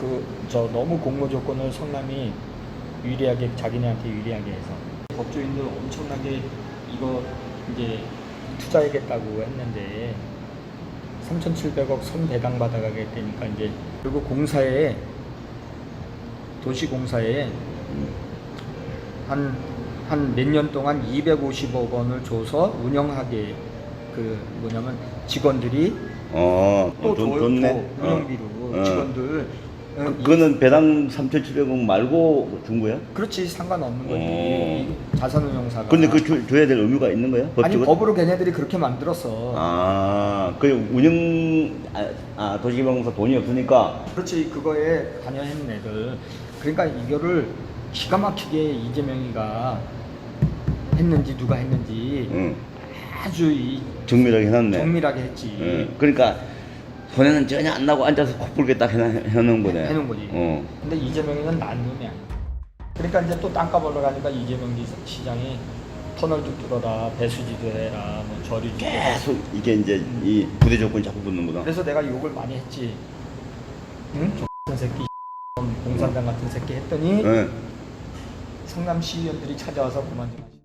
그 저 너무 공모 조건을 성남이 유리하게 자기네한테 유리하게 해서 법조인들 엄청나게 이거 이제 투자하겠다고 했는데 3,700억 손 배당 받아가겠다니까 이제 그리고 공사에 도시공사에 한 한 몇 년 동안 250억 원을 줘서 운영하게 그 뭐냐면 직원들이 어, 또 돈. 줘, 운영비로 어. 직원들 어, 그, 그거는 배당 3,700원 말고 준 거야? 그렇지 상관없는 거지 어. 자산운용사가 근데 그 줘, 줘야 될 의무가 있는 거야? 아니 법적으로? 법으로 걔네들이 그렇게 만들었어 아, 그 운영 아, 아 도시개발공사 돈이 없으니까 그렇지 그거에 관여했는 애들 그러니까 이거를 기가 막히게 이재명이가 했는지 누가 했는지 응, 아주 이 정밀하게 해놨네. 정밀하게 했지 응, 그러니까 손해는 전혀 안 나고 앉아서 코 풀게 딱 해놔, 해놓은 거네. 해놓은 거지. 어. 근데 이재명이는 난 놈이 아니야 그러니까 이제 또 땅값 올라가니까 이재명 지- 시장이 터널도 뚫어라 배수지도 해라 뭐 저리도 해라. 계속 이게 이제 이 부대 조건이 자꾸 붙는구나. 그래서 내가 욕을 많이 했지 응? X 같은 새끼 공산당 같은 새끼 했더니 응. 성남 시 의원들이 찾아와서 그만 좀 하시